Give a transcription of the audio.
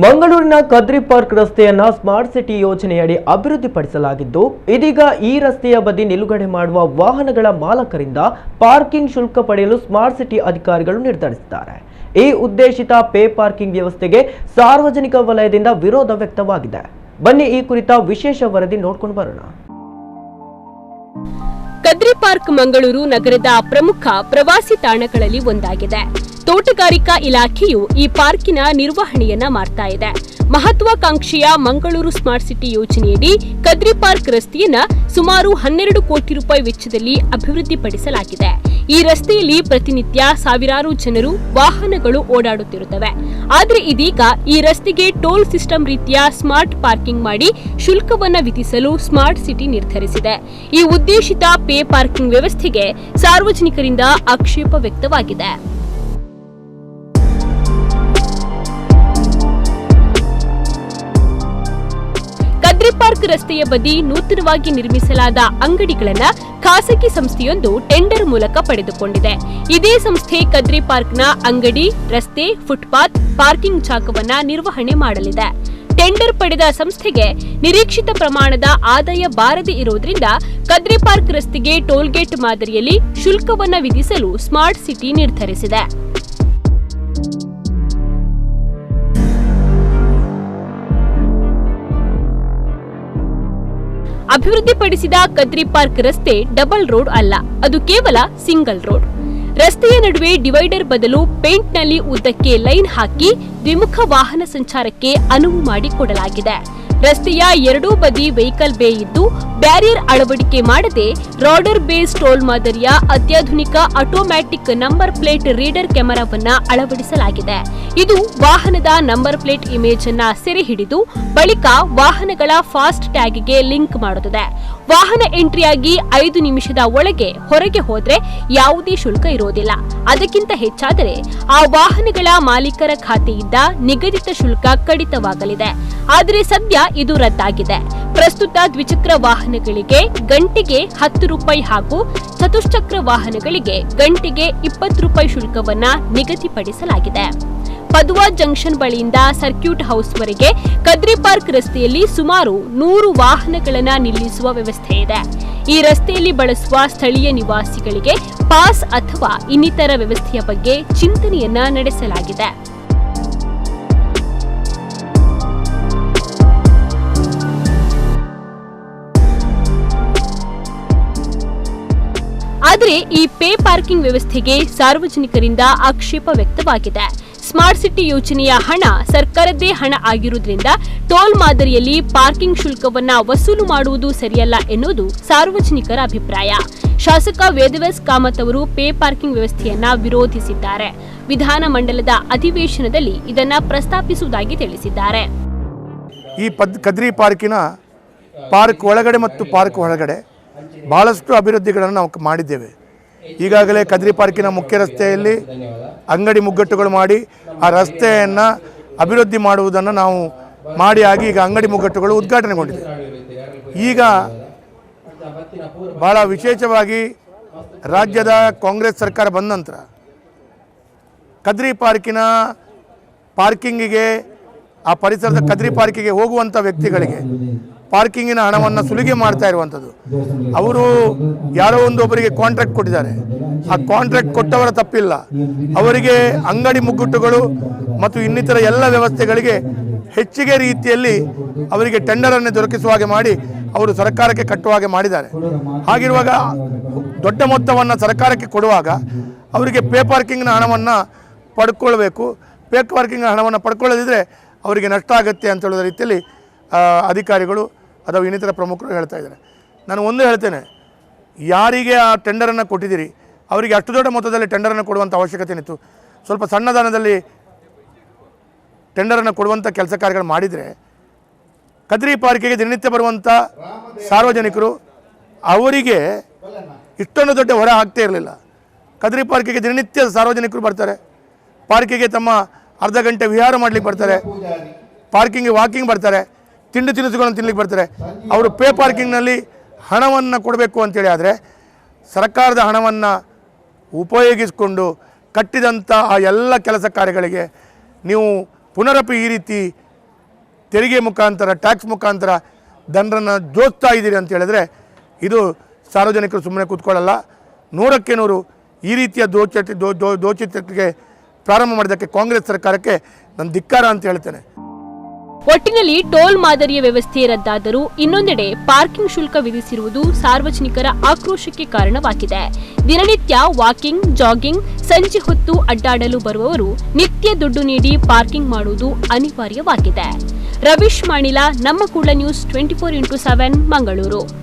ಮಂಗಳೂರಿನ ಕದ್ರಿ ಪಾರ್ಕ್ ರಸ್ತೆಯನ್ನ smart city ಯೋಜನೆಯಡಿ ಅಭಿವೃದ್ಧಿಪಡಿಸಲಾಗಿದ್ದು, ಇದೀಗ ಈ ರಸ್ತೆಯ ಬದಿ ನಿಲುಗಡೆ ಮಾಡುವ ವಾಹನಗಳ ಮಾಲಕರಿಂದ ಪಾರ್ಕಿಂಗ್ ಶುಲ್ಕ ಪಡೆಯಲು ಸ್ಮಾರ್ಟ್ ಸಿಟಿ ಅಧಿಕಾರಿಗಳು ನಿರ್ಧರಿಸಿದ್ದಾರೆ. ಈ ಉದ್ದೇಶಿತ ಪೇ ಪಾರ್ಕಿಂಗ್ ವ್ಯವಸ್ಥೆಗೆ ಸಾರ್ವಜನಿಕ ವಲಯದಿಂದ ವಿರೋಧ ವ್ಯಕ್ತವಾಗಿದೆ. ಬನ್ನಿ ಈ ಕುರಿತ ವಿಶೇಷ ವರದಿ ನೋಡ್ಕೊಂಡು ಬರೋಣ. ಕದ್ರಿ ಪಾರ್ಕ್ ಮಂಗಳೂರು ನಗರದ ಪ್ರಮುಖ ಪ್ರವಾಸಿ ತಾಣಗಳಲ್ಲಿ ಒಂದಾಗಿದೆ. ತೋಟಗಾರಿಕಾ ಇಲಾಖೆಯು ಈ ಪಾರ್ಕಿನ ನಿರ್ವಹಣೆಯನ್ನ ಮಾಡ್ತಾ ಇದೆ. ಮಹತ್ವಾಕಾಂಕ್ಷೆಯ ಮಂಗಳೂರು ಸ್ಮಾರ್ಟ್ ಸಿಟಿ ಯೋಜನೆಯಡಿ ಕದ್ರಿ ಪಾರ್ಕ್ ರಸ್ತೆಯನ್ನ ಸುಮಾರು ಹನ್ನೆರಡು ಕೋಟಿ ರೂಪಾಯಿ ವೆಚ್ಚದಲ್ಲಿ ಅಭಿವೃದ್ಧಿಪಡಿಸಲಾಗಿದೆ. ಈ ರಸ್ತೆಯಲ್ಲಿ ಪ್ರತಿನಿತ್ಯ ಸಾವಿರಾರು ಜನರು ವಾಹನಗಳು ಓಡಾಡುತ್ತಿರುತ್ತವೆ. ಆದರೆ ಇದೀಗ ಈ ರಸ್ತೆಗೆ ಟೋಲ್ ಸಿಸ್ಟಮ್ ರೀತಿಯ ಸ್ಮಾರ್ಟ್ ಪಾರ್ಕಿಂಗ್ ಮಾಡಿ ಶುಲ್ಕವನ್ನು ವಿಧಿಸಲು ಸ್ಮಾರ್ಟ್ ಸಿಟಿ ನಿರ್ಧರಿಸಿದೆ. ಈ ಉದ್ದೇಶಿತ ಪೇ ಪಾರ್ಕಿಂಗ್ ವ್ಯವಸ್ಥೆಗೆ ಸಾರ್ವಜನಿಕರಿಂದ ಆಕ್ಷೇಪ ವ್ಯಕ್ತವಾಗಿದೆ. ಕದ್ರಿ ಪಾರ್ಕ್ ರಸ್ತೆಯ ಬದಿ ನೂತನವಾಗಿ ನಿರ್ಮಿಸಲಾದ ಅಂಗಡಿಗಳನ್ನು ಖಾಸಗಿ ಸಂಸ್ಥೆಯೊಂದು ಟೆಂಡರ್ ಮೂಲಕ ಪಡೆದುಕೊಂಡಿದೆ. ಇದೇ ಸಂಸ್ಥೆ ಕದ್ರಿ ಪಾರ್ಕ್ನ ಅಂಗಡಿ, ರಸ್ತೆ, ಫುಟ್ಪಾತ್, ಪಾರ್ಕಿಂಗ್ ಜಾಗವನ್ನ ನಿರ್ವಹಣೆ ಮಾಡಲಿದೆ. ಟೆಂಡರ್ ಪಡೆದ ಸಂಸ್ಥೆಗೆ ನಿರೀಕ್ಷಿತ ಪ್ರಮಾಣದ ಆದಾಯ ಬಾರದೆ ಇರುವುದರಿಂದ ಕದ್ರಿ ಪಾರ್ಕ್ ರಸ್ತೆಗೆ ಟೋಲ್ಗೇಟ್ ಮಾದರಿಯಲ್ಲಿ ಶುಲ್ಕವನ್ನು ವಿಧಿಸಲು ಸ್ಮಾರ್ಟ್ ಸಿಟಿ ನಿರ್ಧರಿಸಿದೆ. ಅಭಿವೃದ್ಧಿಪಡಿಸಿದ ಕದ್ರಿ ಪಾರ್ಕ್ ರಸ್ತೆ ಡಬಲ್ ರೋಡ್ ಅಲ್ಲ, ಅದು ಕೇವಲ ಸಿಂಗಲ್ ರೋಡ್. ರಸ್ತೆಯ ನಡುವೆ ಡಿವೈಡರ್ ಬದಲು ಪೇಂಟ್ನಲ್ಲಿ ಉದ್ದಕ್ಕೆ ಲೈನ್ ಹಾಕಿ ದ್ವಿಮುಖ ವಾಹನ ಸಂಚಾರಕ್ಕೆ ಅನುವು ಮಾಡಿಕೊಡಲಾಗಿದೆ. ರಸ್ತೆಯ ಎರಡೂ ಬದಿ ವೆಹಿಕಲ್ ಬೇ ಇದ್ದು, ಬ್ಯಾರಿಯರ್ ಅಳವಡಿಕೆ ಮಾಡದೆ ರಾಡರ್ ಬೇಸ್ ಟೋಲ್ ಮಾದರಿಯ ಅತ್ಯಾಧುನಿಕ ಆಟೋಮ್ಯಾಟಿಕ್ ನಂಬರ್ ಪ್ಲೇಟ್ ರೀಡರ್ ಕ್ಯಾಮೆರಾವನ್ನ ಅಳವಡಿಸಲಾಗಿದೆ. ಇದು ವಾಹನದ ನಂಬರ್ ಪ್ಲೇಟ್ ಇಮೇಜ್ ಅನ್ನ ಸೆರೆ ಹಿಡಿದು ಬಳಿಕ ವಾಹನಗಳ ಫಾಸ್ಟ್ ಟ್ಯಾಗ್ಗೆ ಲಿಂಕ್ ಮಾಡುತ್ತದೆ. ವಾಹನ ಎಂಟ್ರಿಯಾಗಿ ಐದು ನಿಮಿಷದ ಒಳಗೆ ಹೊರಗೆ ಹೋದ್ರೆ ಯಾವುದೇ ಶುಲ್ಕ ಇರೋದಿಲ್ಲ. ಅದಕ್ಕಿಂತ ಹೆಚ್ಚಾದರೆ ಆ ವಾಹನಗಳ ಮಾಲೀಕರ ಖಾತೆಯಿಂದ ನಿಗದಿತ ಶುಲ್ಕ ಕಡಿತವಾಗಲಿದೆ. ಆದರೆ ಸದ್ಯ ಇದು ರದ್ದಾಗಿದೆ. ಪ್ರಸ್ತುತ ದ್ವಿಚಕ್ರ ವಾಹನಗಳಿಗೆ ಗಂಟೆಗೆ ಹತ್ತು ರೂಪಾಯಿ ಹಾಗೂ ಚತುಶ್ಚಕ್ರ ವಾಹನಗಳಿಗೆ ಗಂಟೆಗೆ ಇಪ್ಪತ್ತು ರೂಪಾಯಿ ಶುಲ್ಕವನ್ನ ನಿಗದಿಪಡಿಸಲಾಗಿದೆ. ಪದುವಾ ಜಂಕ್ಷನ್ ಬಳಿಯಿಂದ ಸರ್ಕ್ಯೂಟ್ ಹೌಸ್ವರೆಗೆ ಕದ್ರಿ ಪಾರ್ಕ್ ರಸ್ತೆಯಲ್ಲಿ ಸುಮಾರು ನೂರು ವಾಹನಗಳನ್ನು ನಿಲ್ಲಿಸುವ ವ್ಯವಸ್ಥೆ ಇದೆ. ಈ ರಸ್ತೆಯಲ್ಲಿ ಬಳಸುವ ಸ್ಥಳೀಯ ನಿವಾಸಿಗಳಿಗೆ ಪಾಸ್ ಅಥವಾ ಇನ್ನಿತರ ವ್ಯವಸ್ಥೆಯ ಬಗ್ಗೆ ಚಿಂತನೆಯನ್ನ ನಡೆಸಲಾಗಿದೆ. ಆದರೆ ಈ ಪೇ ಪಾರ್ಕಿಂಗ್ ವ್ಯವಸ್ಥೆಗೆ ಸಾರ್ವಜನಿಕರಿಂದ ಆಕ್ಷೇಪ ವ್ಯಕ್ತವಾಗಿದೆ. ಸ್ಮಾರ್ಟ್ ಸಿಟಿ ಯೋಜನೆಯ ಹಣ ಸರ್ಕಾರದ್ದೇ ಹಣ ಆಗಿರುವುದರಿಂದ ಟೋಲ್ ಮಾದರಿಯಲ್ಲಿ ಪಾರ್ಕಿಂಗ್ ಶುಲ್ಕವನ್ನ ವಸೂಲು ಮಾಡುವುದು ಸರಿಯಲ್ಲ ಎನ್ನುವುದು ಸಾರ್ವಜನಿಕರ ಅಭಿಪ್ರಾಯ. ಶಾಸಕ ವೇದವ್ಯಾಸ್ ಕಾಮತ್ ಅವರು ಪೇ ಪಾರ್ಕಿಂಗ್ ವ್ಯವಸ್ಥೆಯನ್ನ ವಿರೋಧಿಸಿದ್ದಾರೆ. ವಿಧಾನಮಂಡಲದ ಅಧಿವೇಶನದಲ್ಲಿ ಇದನ್ನ ಪ್ರಸ್ತಾಪಿಸುವುದಾಗಿ ತಿಳಿಸಿದ್ದಾರೆ. ಈ ಪದ್, ಕದ್ರಿ ಪಾರ್ಕಿನ ಪಾರ್ಕ್ ಒಳಗಡೆ ಮತ್ತು ಪಾರ್ಕ್ ಒಳಗಡೆ ಬಹಳಷ್ಟು ಅಭಿವೃದ್ಧಿಗಳನ್ನು ನಾವು ಮಾಡಿದ್ದೇವೆ. ಈಗಾಗಲೇ ಕದ್ರಿ ಪಾರ್ಕಿನ ಮುಖ್ಯ ರಸ್ತೆಯಲ್ಲಿ ಅಂಗಡಿ ಮುಗ್ಗಟ್ಟುಗಳು ಮಾಡಿ ಆ ರಸ್ತೆಯನ್ನು ಅಭಿವೃದ್ಧಿ ಮಾಡುವುದನ್ನು ನಾವು ಮಾಡಿ ಆಗಿ ಈಗ ಅಂಗಡಿ ಮುಗ್ಗಟ್ಟುಗಳು ಉದ್ಘಾಟನೆಗೊಂಡಿದೆ. ಈಗ ಭಾಳ ವಿಶೇಷವಾಗಿ ರಾಜ್ಯದ ಕಾಂಗ್ರೆಸ್ ಸರ್ಕಾರ ಬಂದ ನಂತರ ಕದ್ರಿ ಪಾರ್ಕಿನ ಪಾರ್ಕಿಂಗಿಗೆ, ಆ ಪರಿಸರದ ಕದ್ರಿ ಪಾರ್ಕಿಗೆ ಹೋಗುವಂಥ ವ್ಯಕ್ತಿಗಳಿಗೆ ಪಾರ್ಕಿಂಗಿನ ಹಣವನ್ನು ಸುಲಿಗೆ ಮಾಡ್ತಾ ಇರುವಂಥದ್ದು. ಅವರು ಯಾರೋ ಒಂದು ಒಬ್ಬರಿಗೆ ಕಾಂಟ್ರಾಕ್ಟ್ ಕೊಟ್ಟಿದ್ದಾರೆ. ಆ ಕಾಂಟ್ರಾಕ್ಟ್ ಕೊಟ್ಟವರ ತಪ್ಪಿಲ್ಲ. ಅವರಿಗೆ ಅಂಗಡಿ ಮುಗ್ಗುಟ್ಟುಗಳು ಮತ್ತು ಇನ್ನಿತರ ಎಲ್ಲ ವ್ಯವಸ್ಥೆಗಳಿಗೆ ಹೆಚ್ಚಿಗೆ ರೀತಿಯಲ್ಲಿ ಅವರಿಗೆ ಟೆಂಡರನ್ನು ದೊರಕಿಸುವ ಹಾಗೆ ಮಾಡಿ ಅವರು ಸರ್ಕಾರಕ್ಕೆ ಕಟ್ಟುವ ಹಾಗೆ ಮಾಡಿದ್ದಾರೆ. ಹಾಗಿರುವಾಗ ದೊಡ್ಡ ಮೊತ್ತವನ್ನು ಸರ್ಕಾರಕ್ಕೆ ಕೊಡುವಾಗ ಅವರಿಗೆ ಪೇ ಪಾರ್ಕಿಂಗ್ನ ಹಣವನ್ನು ಪಡ್ಕೊಳ್ಬೇಕು. ಪೇ ಪಾರ್ಕಿಂಗ್ನ ಹಣವನ್ನು ಪಡ್ಕೊಳ್ಳದಿದ್ದರೆ ಅವರಿಗೆ ನಷ್ಟ ಆಗುತ್ತೆ ಅಂತ ಹೇಳೋದ ರೀತಿಯಲ್ಲಿ ಅಧಿಕಾರಿಗಳು ಅಥವಾ ಇನ್ನಿತರ ಪ್ರಮುಖರು ಹೇಳ್ತಾ ಇದ್ದಾರೆ. ನಾನು ಒಂದು ಹೇಳ್ತೇನೆ, ಯಾರಿಗೆ ಆ ಟೆಂಡರನ್ನು ಕೊಟ್ಟಿದ್ದೀರಿ, ಅವರಿಗೆ ಅಷ್ಟು ದೊಡ್ಡ ಮೊತ್ತದಲ್ಲಿ ಟೆಂಡರನ್ನು ಕೊಡುವಂಥ ಅವಶ್ಯಕತೆ ಇತ್ತು ಸ್ವಲ್ಪ ಸಣ್ಣದಾನದಲ್ಲಿ ಟೆಂಡರನ್ನು ಕೊಡುವಂಥ ಕೆಲಸ ಕಾರ್ಯಗಳು ಮಾಡಿದರೆ, ಕದ್ರಿ ಪಾರ್ಕಿಗೆ ದಿನನಿತ್ಯ ಬರುವಂಥ ಸಾರ್ವಜನಿಕರು, ಅವರಿಗೆ ಇಷ್ಟೊಂದು ದೊಡ್ಡ ಹೊರ ಆಗ್ತೇ ಇರಲಿಲ್ಲ. ಕದ್ರಿ ಪಾರ್ಕಿಗೆ ದಿನನಿತ್ಯ ಸಾರ್ವಜನಿಕರು ಬರ್ತಾರೆ. ಪಾರ್ಕಿಗೆ ತಮ್ಮ ಅರ್ಧ ಗಂಟೆ ವಿಹಾರ ಮಾಡಲಿಕ್ಕೆ ಬರ್ತಾರೆ. ಪಾರ್ಕಿಂಗ್ಗೆ ವಾಕಿಂಗ್ ಬರ್ತಾರೆ. ತಿಂಡಿ ತಿನಿಸುಗಳನ್ನು ತಿನ್ಲಿಕ್ಕೆ ಬರ್ತಾರೆ. ಅವರು ಪೇ ಪಾರ್ಕಿಂಗ್ನಲ್ಲಿ ಹಣವನ್ನು ಕೊಡಬೇಕು ಅಂತೇಳಿ ಆದರೆ ಸರ್ಕಾರದ ಹಣವನ್ನು ಉಪಯೋಗಿಸಿಕೊಂಡು ಕಟ್ಟಿದಂಥ ಆ ಎಲ್ಲ ಕೆಲಸ ಕಾರ್ಯಗಳಿಗೆ ನೀವು ಪುನರಪಿ ಈ ರೀತಿ ತೆರಿಗೆ ಮುಖಾಂತರ, ಟ್ಯಾಕ್ಸ್ ಮುಖಾಂತರ ಜನರನ್ನು ಜೋಸ್ತಾ ಇದ್ದೀರಿ ಅಂತ ಹೇಳಿದ್ರೆ ಇದು ಸಾರ್ವಜನಿಕರು ಸುಮ್ಮನೆ ಕೂತ್ಕೊಳ್ಳಲ್ಲ. ನೂರಕ್ಕೆ ನೂರು ಈ ರೀತಿಯ ದೋಚ, ದೋ ದೋ, ದೋಚಿತಕ್ಕೆ ಪ್ರಾರಂಭ ಮಾಡಿದ್ದಕ್ಕೆ ಕಾಂಗ್ರೆಸ್ ಸರ್ಕಾರಕ್ಕೆ ನನ್ನ ಧಿಕ್ಕಾರ ಅಂತ ಹೇಳ್ತೇನೆ. ಒಟ್ಟಿನಲ್ಲಿ ಟೋಲ್ ಮಾದರಿಯ ವ್ಯವಸ್ಥೆ ರದ್ದಾದರೂ ಇನ್ನೊಂದೆಡೆ ಪಾರ್ಕಿಂಗ್ ಶುಲ್ಕ ವಿಧಿಸಿರುವುದು ಸಾರ್ವಜನಿಕರ ಆಕ್ರೋಶಕ್ಕೆ ಕಾರಣವಾಗಿದೆ. ದಿನನಿತ್ಯ ವಾಕಿಂಗ್, ಜಾಗಿಂಗ್, ಸಂಜೆ ಹೊತ್ತು ಅಡ್ಡಾಡಲು ಬರುವವರು ನಿತ್ಯ ದುಡ್ಡು ನೀಡಿ ಪಾರ್ಕಿಂಗ್ ಮಾಡುವುದು ಅನಿವಾರ್ಯವಾಗಿದೆ. ರವೀಶ್ ಮಾಣಿಲ, ನಮ್ಮ ಕೂಡ news twenty four into seven, Mangaluru.